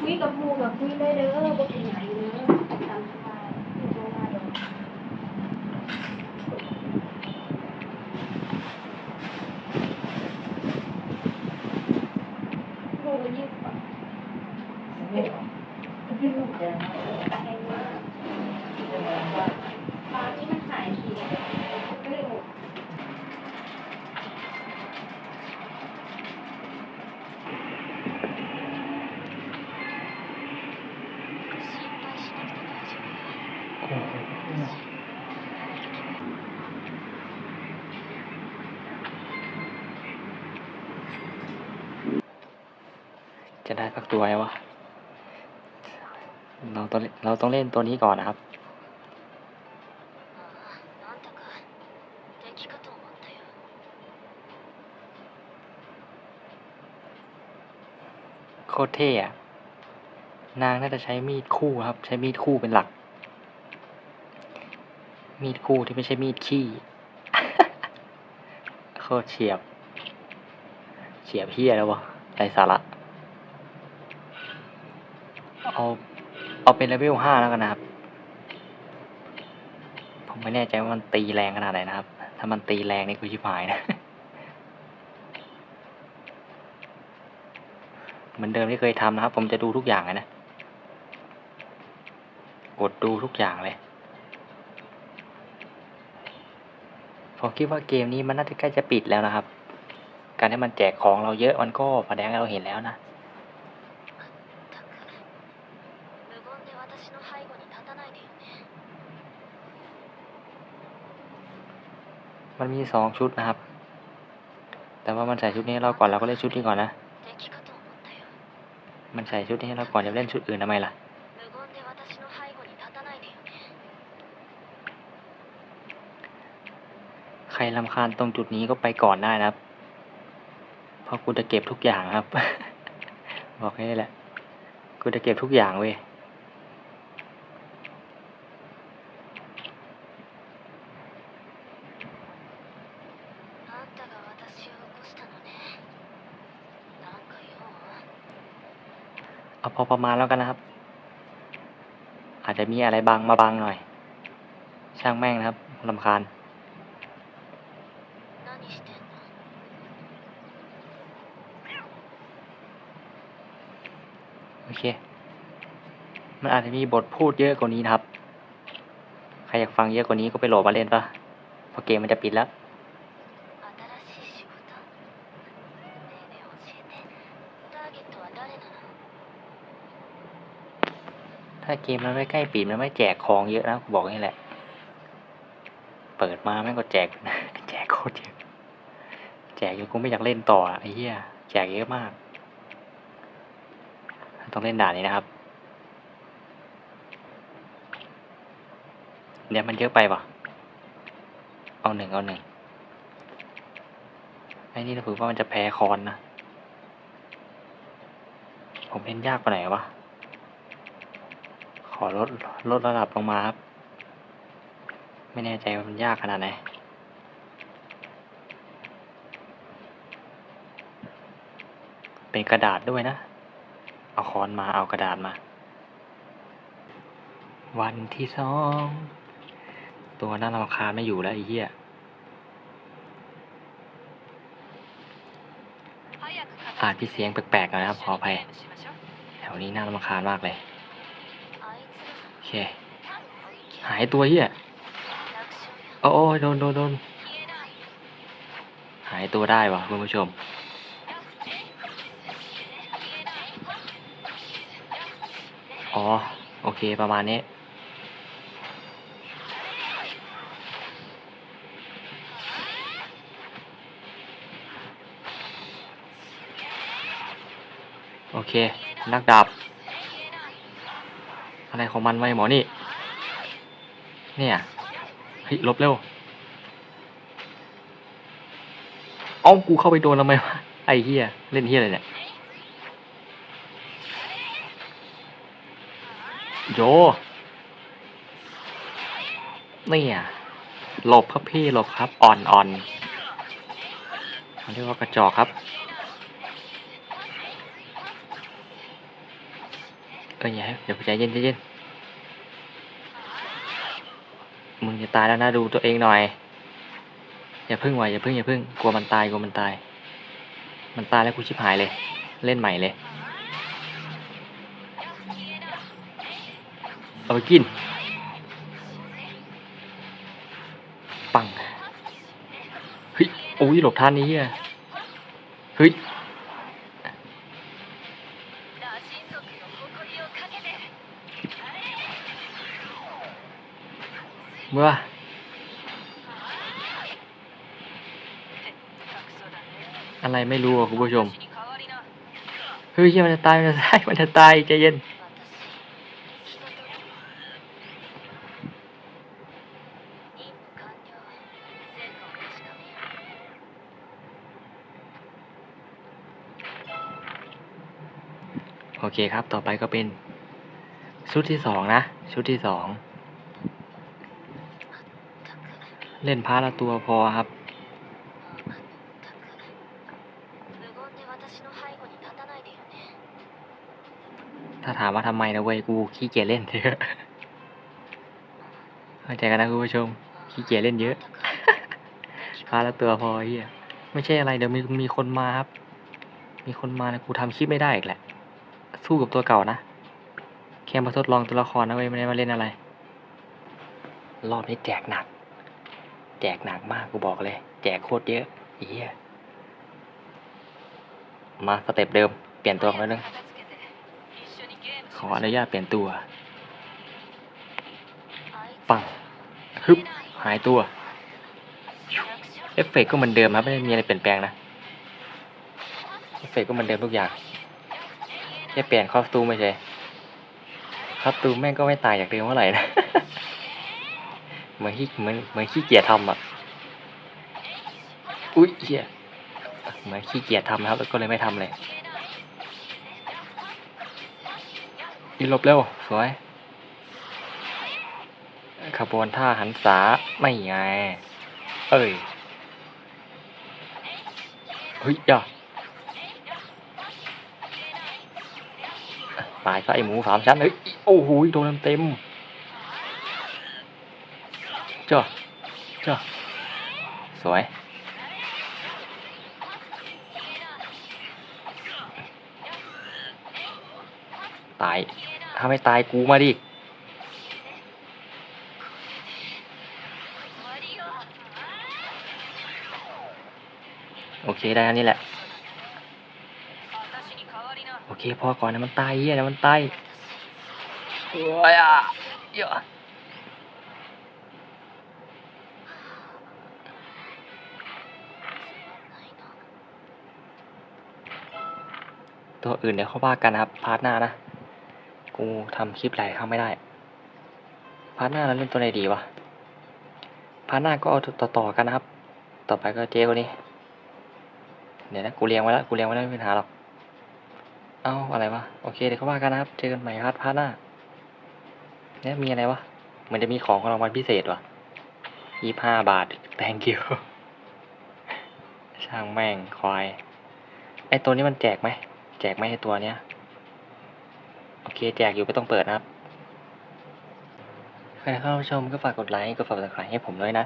คุยกับหมูกับคุยได้เด้อบ่เป็นหยังเด้อตามสบายบ่ว่าดอกโลละยี่สิบบาทแพงมากร้านนี้มันขายทีไม่ได้หมด จะได้พักตัวไงวะ เราต้องเราต้องเล่นตัวนี้ก่อนนะครับ โคตรเท่อะนางน่าจะใช้มีดคู่ครับ ใช้มีดคู่เป็นหลัก มีดคู่ที่ไม่ใช่มีดขี้โคตรเฉียบ เฉียบเฮียแล้ววะไรสาระ เอาเอาเป็นเลเวลห้าแล้วกันนะครับ ผมไม่แน่ใจว่ามันตีแรงขนาดไหนนะครับ ถ้ามันตีแรงนี่กูชิบหายนะ เหมือนเดิมที่เคยทำนะครับ ผมจะดูทุกอย่างเลยนะ กดดูทุกอย่างเลยผมคิดว่าเกมนี้มันน่าจะใกล้จะปิดแล้วนะครับ การที่มันแจกของเราเยอะมันก็แสดงให้เราเห็นแล้วนะ 私の背後に立たないでよね มันมีสองชุดนะครับ แต่ว่ามันใส่ชุดนี้ให้เราก่อนเราก็เล่นชุดนี้ก่อนนะ 敵かと思ったよ มันใส่ชุดนี้ให้เราก่อนจะเล่นชุดอื่นทำไมล่ะ 無言で私の背後に立たないでよね ใครลำคาญตรงจุดนี้ก็ไปก่อนได้นะครับ เพราะกูจะเก็บทุกอย่างครับ บอกแค่นี้แหละ กูจะเก็บทุกอย่างเว้ย เอาพอประมาณแล้วกันนะครับ อาจจะมีอะไรบางมาบางหน่อย ช่างแม่งนะครับลำคาญโอเค มันอาจจะมีบทพูดเยอะกว่านี้นะครับ ใครอยากฟังเยอะกว่านี้ก็ไปโหลดมาเล่นปะเพราะเกมมันจะปิดแล้ว ถ้าเกมมันไม่ใกล้ปิดมันไม่แจกของเยอะนะบอกนี่แหละ เปิดมาแม่งก็แจก แจกโคตรเยอะแจกกูไม่อยากเล่นต่ออะไอ้เหี้ยแจกเยอะมาก ต้องเล่นด่านนี้นะครับเดี๋ยวมันเยอะไปปะเอาหนึ่งเอาหนึ่งไอ้นี่รู้สึกว่ามันจะแพ้คอนนะ ผมเล่นยากกว่าไหนวะ ขอลดลดระดับลงมาครับ ไม่แน่ใจว่ามันยากขนาดไหนเป็นกระดาษด้วยนะ เอาค้อนมาเอากระดาษมา วันที่สอง ตัวน่ารำคาญไม่อยู่แล้วไอ้เหี้ยอาจพี่เสียงแปลกๆนะครับขออภัยแถวนี้น่ารำคาญมากเลย คหายตัวเหี้ยโอ้ยโดนโดนโดนหายตัวได้วะคุณผู้ชม อ๋อ โอเคประมาณนี้ โอเค นักดับ อะไรของมันไว้หมอนี่ เนี่ยเฮ้ยลบเร็ว เอากูเข้าไปโดนทำไมวะไอ้เฮียเล่นเฮียอะไรเนี่ยโยนี่อะหลบครับพี่หลบครับอ่อนอ่อนเขาเรียกว่ากระจอกครับ เอ้ยอย่าเดี๋ยวใจเย็นใจเย็นมึงจะตายแล้วนะดูตัวเองหน่อย อย่าพึ่งไว้อย่าพึ่งอย่าพึ่งกลัวมันตายกลัวมันตาย มันตายแล้วกูชิบหายเลย เล่นใหม่เลยเอาไปกิน ปังเฮ้ยโอ้ยหลบท่านนี้อะเฮ้ย 羅神族の誇りをかけて เมื่อ 格差だね อะไรไม่รู้อ่ะคุณผู้ชม 私に代わりな เฮ้ยเหี้ยมันจะตาย มันจะตาย มันจะตายใจเย็น โอเคครับ ต่อไปก็เป็น ชุดที่สองนะ ชุดที่สองเล่นพาละตัวพอครับ ถ้าถามว่าทำไมนะเว้ยกูขี้เกียจเล่นเยอะเข้าใจกันนะคุณผู้ชมขี้เกียจเล่นเยอะพาละตัวพอเฮียไม่ใช่อะไรเดี๋ยวมีมีคนมาครับ มีคนมานะกูทำคลิปไม่ได้อีกแหละ สู้กับตัวเก่านะ แค่มาทดลองตัวละครนะเว้ยไม่ได้มาเล่นอะไร รอบนี้แจกหนัก แจกหนักมากกูบอกเลย แจกโคตรเยอะเฮียมาสเต็ปเดิม เปลี่ยนตัวคนนึงขออนุญาตเปลี่ยนตัว ปังฮึบหายตัว เอฟเฟกก็เหมือนเดิมครับ ไม่ได้มีอะไรเปลี่ยนแปลงนะ เอฟเฟกก็เหมือนเดิมทุกอย่าง แค่เปลี่ยนคอสตูมไม่ใช่คอสตูมแม่งก็ไม่ต่างจากเดิมเท่าไหร่นะเหมือนขี้เหมือนเหมือนขี้เกียจทำอะอุ้ยเฮียเหมือนขี้เกียจทำนะครับแล้วก็เลยไม่ทำเลยอีหลบเร็วสวยขบวนท่าหันษาไม่ไง เอ้ยเฮ้ยอย่ ตายซะไอหมูสามชั้นเฮ้ยโอ้โหโดนเต็มเจ้าเจ้าสวยตายถ้าไม่ตายกูมาดิโอเคได้อันนี้แหละ เคพอก่อนนะมันตายเฮียนะมันตายเอ้ยอะเยอะตัวอื่นเดี๋ยวเขาว่ากันนะครับพาร์ทหน้านะ กูทำคลิปหลายครั้งไม่ได้ พาร์ทหน้าเราเล่นตัวไหนดีวะ พาร์ทหน้าก็เอาต่อต่อกันนะครับ ต่อไปก็เจ๊คนนี้ เดี๋ยวนะกูเลี้ยงไว้แล้วกูเลี้ยงไว้แล้วไม่มีปัญหาหรอก เอ้าอะไรวะ โอเค เดี๋ยวเขาว่ากันนะครับ เจอกันใหม่พาร์ทพาร์ทหน้าเนี่ยมีอะไรวะ เหมือนจะมีของรางวัลพิเศษวะยี่ห้าบาท thank you ช่างแม่งควายไอตัวนี้มันแจกไหม แจกไหมไอตัวเนี้ย โอเค แจกอยู่ไม่ต้องเปิดนะครับ ใครเข้าชมก็ฝากกดไลค์ กดฝากกดติดตามให้ผมด้วยนะ